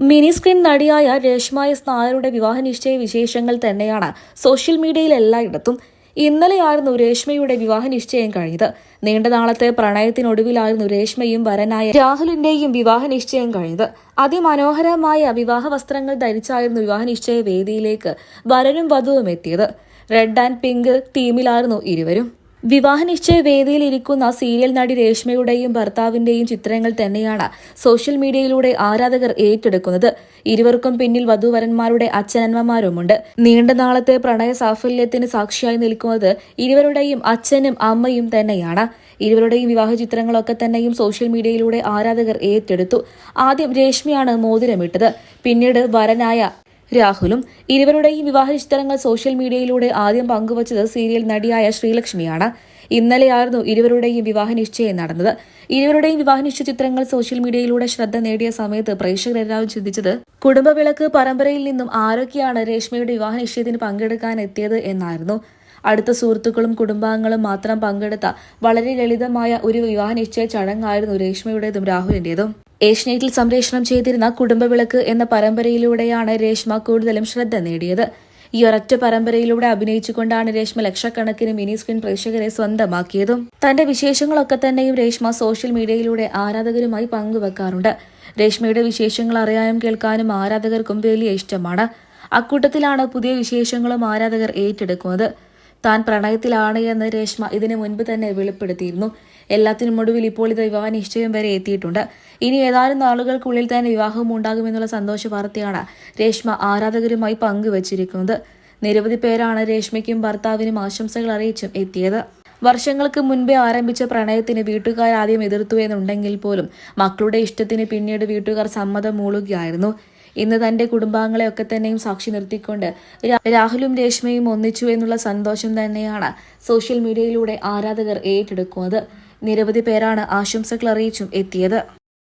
Mini screen നടിയായ Reshma S നായരുടെ വിവാഹ നിശ്ചയ വിശേഷങ്ങൾ തന്നെയാണ് സോഷ്യൽ മീഡിയയിൽ എല്ലായിടത്തും. ഇന്നലെയായിരുന്നു രേഷ്മയുടെ വിവാഹ നിശ്ചയം കഴിഞ്ഞത്. നീണ്ട നാളത്തെ പ്രണയത്തിനൊടുവിലായിരുന്നു രേഷ്മയും വരനായ രാഹുലിന്റെയും വിവാഹ നിശ്ചയം കഴിഞ്ഞത്. അതിമനോഹരമായ വിവാഹ വസ്ത്രങ്ങൾ ധരിച്ചായിരുന്നു വിവാഹ നിശ്ചയ വേദിയിലേക്ക് വരനും വധുവും എത്തിയത്. റെഡ് ആൻഡ് പിങ്ക് തീമിലായിരുന്നു ഇരുവരും. വിവാഹ നിശ്ചയ വേദിയിൽ ഇരിക്കുന്ന സീരിയൽ നടി രേഷ്മയുടെയും ഭർത്താവിന്റെയും ചിത്രങ്ങൾ തന്നെയാണ് സോഷ്യൽ മീഡിയയിലൂടെ ആരാധകർ ഏറ്റെടുക്കുന്നത്. ഇരുവർക്കും പിന്നിൽ വധുവരന്മാരുടെ അച്ഛനന്മമാരുമുണ്ട് നീണ്ട നാളത്തെ പ്രണയ സാഫല്യത്തിന് സാക്ഷിയായി നിൽക്കുന്നത് ഇരുവരുടെയും അച്ഛനും അമ്മയും തന്നെയാണ്. ഇരുവരുടെയും വിവാഹ ചിത്രങ്ങളൊക്കെ തന്നെയും സോഷ്യൽ മീഡിയയിലൂടെ ആരാധകർ ഏറ്റെടുത്തു. ആദ്യം രേഷ്മയാണ് മോതിരമിട്ടത്. പിന്നീട് വരനായ രാഹുലും ഇരുവരുടെയും വിവാഹ ചിത്രങ്ങൾ സോഷ്യൽ മീഡിയയിലൂടെ ആദ്യം പങ്കുവച്ചത് സീരിയൽ നടിയായ ശ്രീലക്ഷ്മിയാണ്. ഇന്നലെയായിരുന്നു ഇരുവരുടെയും വിവാഹ നിശ്ചയം നടന്നത്. ഇരുവരുടെയും വിവാഹ നിശ്ചയ ചിത്രങ്ങൾ സോഷ്യൽ മീഡിയയിലൂടെ ശ്രദ്ധ നേടിയ സമയത്ത് പ്രേക്ഷകരെല്ലാവരും ചിന്തിച്ചത് കുടുംബവിളക്ക് പരമ്പരയിൽ നിന്നും ആരൊക്കെയാണ് രേഷ്മയുടെ വിവാഹ നിശ്ചയത്തിന് പങ്കെടുക്കാൻ എത്തിയത് എന്നായിരുന്നു. അടുത്ത സുഹൃത്തുക്കളും കുടുംബാംഗങ്ങളും മാത്രം പങ്കെടുത്ത വളരെ ലളിതമായ ഒരു വിവാഹ നിശ്ചയ ചടങ്ങായിരുന്നു രേഷ്മയുടേതും രാഹുലിന്റേതും. ഏഷ്യനെറ്റിൽ സംപ്രേഷണം ചെയ്തിരുന്ന കുടുംബവിളക്ക് എന്ന പരമ്പരയിലൂടെയാണ് രേഷ്മ കൂടുതലും ശ്രദ്ധ നേടിയത്. ഈ ഒരൊറ്റ പരമ്പരയിലൂടെ അഭിനയിച്ചുകൊണ്ടാണ് രേഷ്മ ലക്ഷക്കണക്കിന് മിനി സ്ക്രീൻ പ്രേക്ഷകരെ സ്വന്തമാക്കിയതും. തന്റെ വിശേഷങ്ങളൊക്കെ തന്നെയും രേഷ്മ സോഷ്യൽ മീഡിയയിലൂടെ ആരാധകരുമായി പങ്കുവെക്കാറുണ്ട്. രേഷ്മയുടെ വിശേഷങ്ങൾ അറിയാനും കേൾക്കാനും ആരാധകർക്കും വലിയ ഇഷ്ടമാണ്. അക്കൂട്ടത്തിലാണ് പുതിയ വിശേഷങ്ങളും ആരാധകർ ഏറ്റെടുക്കുന്നത്. താൻ പ്രണയത്തിലാണ് എന്ന് രേഷ്മ ഇതിനു മുൻപ് തന്നെ വെളിപ്പെടുത്തിയിരുന്നു. എല്ലാത്തിനും ഒടുവിൽ ഇപ്പോൾ ഇത് വിവാഹ നിശ്ചയം വരെ എത്തിയിട്ടുണ്ട്. ഇനി ഏതാനും നാളുകൾക്കുള്ളിൽ തന്നെ വിവാഹവും ഉണ്ടാകുമെന്നുള്ള സന്തോഷ വാർത്തയാണ് രേഷ്മ ആരാധകരുമായി പങ്കുവച്ചിരിക്കുന്നത്. നിരവധി പേരാണ് രേഷ്മയ്ക്കും ഭർത്താവിനും ആശംസകൾ അറിയിച്ചും എത്തിയത്. വർഷങ്ങൾക്ക് മുൻപേ ആരംഭിച്ച പ്രണയത്തിന് വീട്ടുകാർ ആദ്യം എതിർത്തു എന്നുണ്ടെങ്കിൽ പോലും മക്കളുടെ ഇഷ്ടത്തിന് പിന്നീട് വീട്ടുകാർ സമ്മതം മൂളുകയായിരുന്നു. ഇന്ന് തന്റെ കുടുംബാംഗങ്ങളെയൊക്കെ തന്നെയും സാക്ഷി നിർത്തിക്കൊണ്ട് രാഹുലും രേഷ്മയും ഒന്നിച്ചു എന്നുള്ള സന്തോഷം തന്നെയാണ് സോഷ്യൽ മീഡിയയിലൂടെ ആരാധകർ ഏറ്റെടുക്കുന്നത്. നിരവധി പേരാണ് ആശംസകൾ അറിയിച്ചും എത്തിയത്.